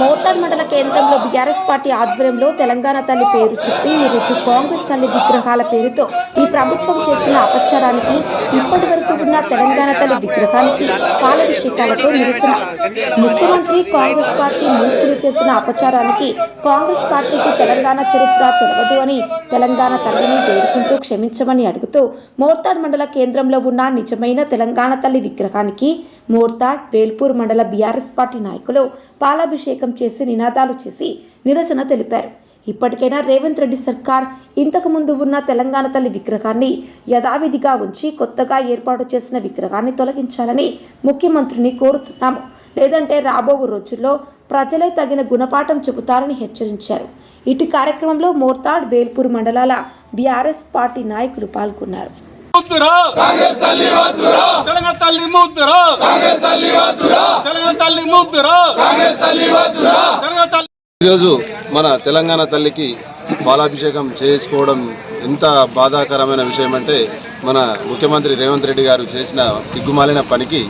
మోతార్ మండల కేంద్రంలో BRS party ఆధ్వర్యంలో తెలంగాణ తల్లి పేరు చెప్పి ఈరోజు కాంగ్రెస్ తల్లి విగ్రహాల పేరుతో ప్రభుత్వం చేసిన అపచారానికి ఇప్పటి వరకు ఉన్న తెలంగాణ తల్లి విగ్రహానికి పాలాభిషేకాలతో నిరసన. ముఖ్యమంత్రి కాంగ్రెస్ పార్టీ మూర్ఖులు చేసిన అపచారానికి కాంగ్రెస్ పార్టీకి తెలంగాణ చరిత్ర తెలవదు అని తెలంగాణ తల్లిని వేడుకుంటూ క్షమించమని అడుగుతూ మోర్తాడ్ మండల కేంద్రంలో ఉన్న నిజమైన తెలంగాణ తల్లి విగ్రహానికి మోర్తాడ్ వేల్పూర్ మండల బీఆర్ఎస్ పార్టీ నాయకులు పాలాభిషేకం చేసి నినాదాలు చేసి నిరసన తెలిపారు. ఇప్పటికైనా రేవంత్ రెడ్డి సర్కార్ ఇంతకు ముందు ఉన్న తెలంగాణ తల్లి విగ్రహాన్ని యథావిధిగా ఉంచి కొత్తగా ఏర్పాటు చేసిన విగ్రహాన్ని తొలగించాలని ముఖ్యమంత్రిని కోరుతున్నాము. లేదంటే రాబో రోజుల్లో ప్రజలే తగిన గుణపాఠం చెబుతారని హెచ్చరించారు. ఇటు కార్యక్రమంలో మోర్తాడ్ వేల్పూర్ మండలాల బీఆర్ఎస్ పార్టీ నాయకులు పాల్గొన్నారు. ముద్దురా కాంగ్రెస్ తల్లి వద్దురా తెలంగాణ తల్లి ముద్దురా కాంగ్రెస్ తల్లి వద్దురా తెలంగాణ తల్లి ముద్దురా కాంగ్రెస్ తల్లి వద్దురా తెలంగాణ తల్లి ఈరోజు మన తెలంగాణ తల్లికి పాలాభిషేకం చేసుకోవడం ఎంత బాధాకరమైన విషయం అంటే మన ముఖ్యమంత్రి రేవంత్ రెడ్డి గారు చేసిన సిగ్గుమాలిన పనికి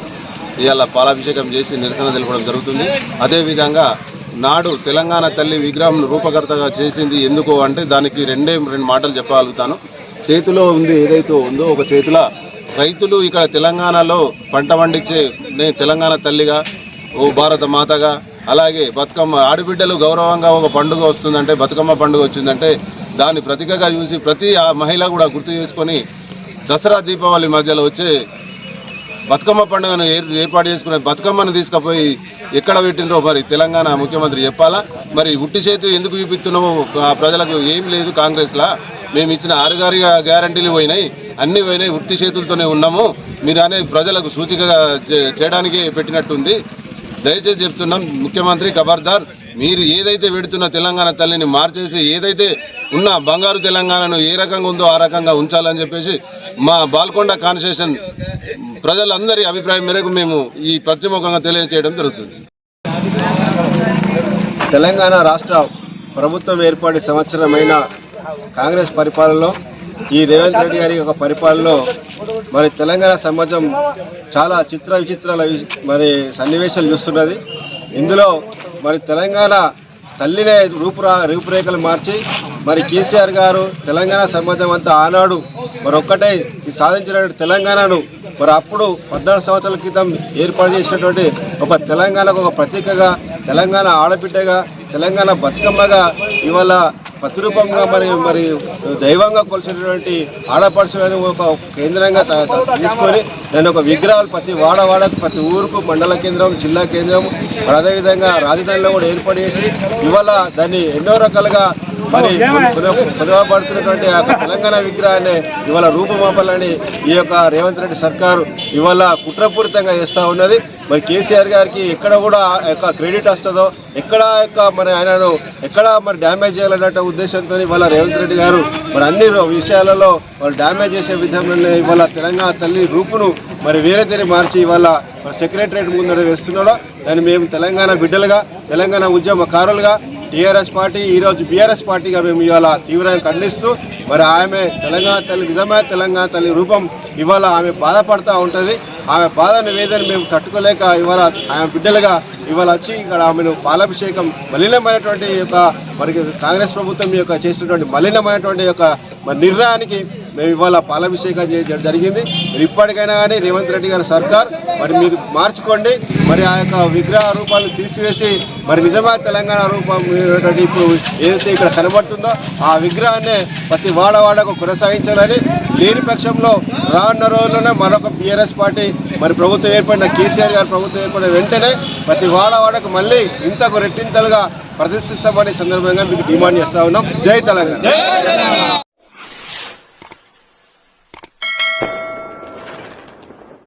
ఇవాళ పాలాభిషేకం చేసి నిరసన తెలపడం జరుగుతుంది. అదేవిధంగా నాడు తెలంగాణ తల్లి విగ్రహం రూపకర్తగా చేసింది ఎందుకు అంటే దానికి రెండే రెండు మాటలు చెప్పగలుగుతాను. చేతిలో ఉంది ఏదైతే ఉందో ఒక చేతిలో రైతులు ఇక్కడ తెలంగాణలో పంట పండించే నేను తెలంగాణ తల్లిగా ఓ భారత మాతగా అలాగే బతుకమ్మ ఆడబిడ్డలు గౌరవంగా ఒక పండుగ వస్తుందంటే బతుకమ్మ పండుగ వచ్చిందంటే దాన్ని ప్రతీకగా చూసి ప్రతి ఆ మహిళ కూడా గుర్తు చేసుకొని దసరా దీపావళి మధ్యలో వచ్చే బతుకమ్మ పండుగను ఏర్- ఏర్పాటు చేసుకునే బతుకమ్మను తీసుకుపోయి ఎక్కడ పెట్టినరో మరి తెలంగాణ ముఖ్యమంత్రి చెప్పాలా? మరి ఉట్టి చేతి ఎందుకు చూపిస్తున్నావు ఆ ప్రజలకు ఏం లేదు కాంగ్రెస్లా. మేము ఇచ్చిన ఆరుగారి గ్యారంటీలు పోయినాయి. అన్నీ పోయినాయి. ఉట్టి చేతులతోనే ఉన్నాము. మీరు అనేది ప్రజలకు సూచికగా చే- చేయడానికి పెట్టినట్టుంది. దయచేసి చెప్తున్నాం ముఖ్యమంత్రి ఖబర్దార్ మీరు ఏదైతే పెడుతున్న తెలంగాణ తల్లిని మార్చేసి ఏదైతే ఉన్న బంగారు తెలంగాణను ఏ రకంగా ఉందో ఆ రకంగా ఉంచాలని చెప్పేసి మా బాల్కొండ కాన్స్టిట్యూషన్ ప్రజలందరి అభిప్రాయం మేరకు మేము ఈ పత్రిముఖంగా తెలియజేయడం జరుగుతుంది. తెలంగాణ రాష్ట్ర ప్రభుత్వం ఏర్పడి సంవత్సరమైన కాంగ్రెస్ పరిపాలనలో ఈ రేవంత్ రెడ్డి గారి యొక్క పరిపాలనలో మరి తెలంగాణ సమాజం చాలా చిత్ర విచిత్రాల మరి సన్నివేశాలు చూస్తున్నది. ఇందులో మరి తెలంగాణ తల్లినే రూపురా రూపురేఖలు మార్చి మరి కేసీఆర్ గారు తెలంగాణ సమాజం అంతా ఆనాడు మరి ఒక్కటే సాధించిన తెలంగాణను మరి అప్పుడు పద్నాలుగు సంవత్సరాల క్రితం ఏర్పాటు చేసినటువంటి ఒక తెలంగాణకు ఒక ప్రతీకగా తెలంగాణ ఆడబిడ్డగా తెలంగాణ బతుకమ్మగా ఇవాళ ప్రతిరూపంగా మరి మరి దైవంగా కొలిసినటువంటి ఆడపడుచులను ఒక కేంద్రంగా త- తీసుకొని నేను ఒక విగ్రహాలు ప్రతి వాడ వాడకు ప్రతి ఊరుకు మండల కేంద్రం జిల్లా కేంద్రం అదేవిధంగా రాజధానిలో కూడా ఏర్పాటు చేసి ఇవాళ దాన్ని ఎన్నో రకాలుగా మరి పొదవబడుతున్నటువంటి ఆ యొక్క తెలంగాణ విగ్రహాన్ని ఇవాళ రూపమాపాలని ఈ యొక్క రేవంత్ రెడ్డి సర్కారు ఇవాళ కుట్రపూరితంగా చేస్తూ ఉన్నది. మరి కేసీఆర్ గారికి ఎక్కడ కూడా యొక్క క్రెడిట్ వస్తుందో ఎక్కడ యొక్క మరి ఆయనను ఎక్కడ మరి డ్యామేజ్ చేయాలన్న ఉద్దేశంతో ఇవాళ రేవంత్ రెడ్డి గారు మరి అన్ని విషయాలలో వాళ్ళు డ్యామేజ్ చేసే విధంగా ఇవాళ తెలంగాణ తల్లి రూపును మరి వేరే తీరి మార్చి ఇవాళ మరి సెక్రటరేట్ ముందర వేస్తున్నాడో. దాన్ని మేము తెలంగాణ బిడ్డలుగా తెలంగాణ ఉద్యమకారులుగా టీఆర్ఎస్ పార్టీ ఈరోజు బీఆర్ఎస్ పార్టీగా మేము ఇవాళ తీవ్రంగా ఖండిస్తూ మరి ఆమె తెలంగాణ తల్లి నిజమైన తెలంగాణ తల్లి రూపం ఇవాళ ఆమె బాధపడతా ఉంటుంది. ఆమె బాధ నివేదన మేము తట్టుకోలేక ఇవాళ ఆమె బిడ్డలుగా ఇవాళ వచ్చి ఇక్కడ ఆమెను పాలాభిషేకం మలినమైనటువంటి యొక్క మరి కాంగ్రెస్ ప్రభుత్వం యొక్క చేసినటువంటి మలినమైనటువంటి యొక్క నిర్ణయానికి మేము ఇవాళ పాలాభిషేకం చేయడం జరిగింది. ఇప్పటికైనా కానీ రేవంత్ రెడ్డి గారి సర్కార్ మరి మీరు మార్చుకోండి. మరి ఆ యొక్క విగ్రహ రూపాలను తీసివేసి మరి నిజమైన తెలంగాణ రూపం ఇప్పుడు ఏదైతే ఇక్కడ కనబడుతుందో ఆ విగ్రహాన్ని ప్రతి వాడవాడకు కొనసాగించాలని లేని పక్షంలో రానున్న రోజుల్లోనే మరొక బీఆర్ఎస్ పార్టీ మరి ప్రభుత్వం ఏర్పడిన కేసీఆర్ గారు ప్రభుత్వం ఏర్పడిన వెంటనే ప్రతి వాడవాడకు మళ్ళీ ఇంతకు రెట్టింతలుగా ప్రదర్శిస్తామని సందర్భంగా మీకు డిమాండ్ చేస్తా ఉన్నాం. జై తెలంగాణ.